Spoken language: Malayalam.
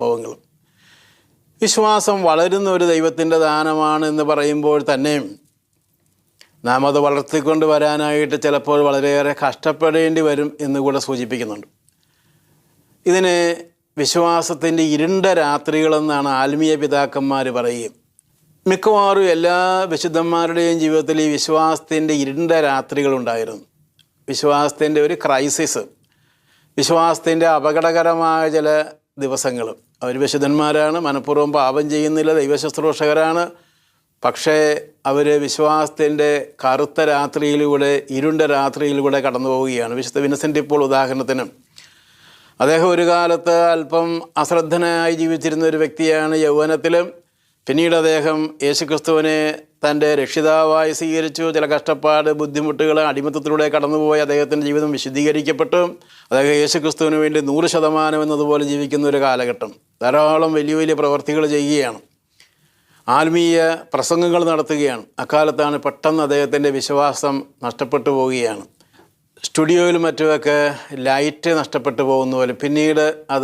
സംഭവങ്ങളും വിശ്വാസം വളരുന്ന ഒരു ദൈവത്തിന്റെ ദാനമാണ് എന്ന് പറയുമ്പോൾ തന്നെ നാം അത് വളർത്തിക്കൊണ്ട് വരാനായിട്ട് ചിലപ്പോൾ വളരെയേറെ കഷ്ടപ്പെടേണ്ടി വരും എന്ന് കൂടെ സൂചിപ്പിക്കുന്നുണ്ട്. ഇതിന് വിശ്വാസത്തിന്റെ ഇരുണ്ട രാത്രികളെന്നാണ് ആത്മീയ പിതാക്കന്മാർ പറയുക. മിക്കവാറും എല്ലാ വിശുദ്ധന്മാരുടെയും ജീവിതത്തിൽ ഈ വിശ്വാസത്തിന്റെ ഇരുണ്ട രാത്രികളുണ്ടായിരുന്നു. വിശ്വാസത്തിന്റെ ഒരു ക്രൈസിസ് വിശ്വാസത്തിന്റെ അപകടകരമായ ചില ദിവസങ്ങൾ അവർ വിശുദ്ധന്മാരാണ് മനഃപൂർവം പാപം ചെയ്യുന്നില്ല ദൈവശുശ്രൂഷകരാണ്. പക്ഷേ അവർ വിശ്വാസത്തിന്റെ കറുത്ത രാത്രിയിലൂടെ ഇരുണ്ട രാത്രിയിലൂടെ കടന്നു പോവുകയാണ് വിശുദ്ധ വിനസെന്റ് ഇപ്പോൾ ഉദാഹരണത്തിന്. അദ്ദേഹം ഒരു കാലത്ത് അല്പം അശ്രദ്ധനായി ജീവിച്ചിരുന്ന ഒരു വ്യക്തിയാണ് യൗവനത്തിലും. പിന്നീട് അദ്ദേഹം യേശുക്രിസ്തുവിനെ തന്റെ രക്ഷിതാവായി സ്വീകരിച്ചു. ചില കഷ്ടപ്പാട് ബുദ്ധിമുട്ടുകൾ അടിമത്തത്തിലൂടെ കടന്നുപോയി അദ്ദേഹത്തിന്റെ ജീവിതം വിശദീകരിക്കപ്പെട്ടു. അദ്ദേഹം യേശുക്രിസ്തുവിന് വേണ്ടി നൂറ് ശതമാനം എന്നതുപോലെ ജീവിക്കുന്ന ഒരു കാലഘട്ടം. ധാരാളം വലിയ വലിയ പ്രവർത്തികൾ ചെയ്യുകയാണ്. ആത്മീയ പ്രസംഗങ്ങൾ നടത്തുകയാണ്. അക്കാലത്താണ് പെട്ടെന്ന് അദ്ദേഹത്തിന്റെ വിശ്വാസം നഷ്ടപ്പെട്ടു പോവുകയാണ്. സ്റ്റുഡിയോയിലും മറ്റുമൊക്കെ ലൈറ്റ് നഷ്ടപ്പെട്ടു പോകുന്ന പോലെ പിന്നീട് അത്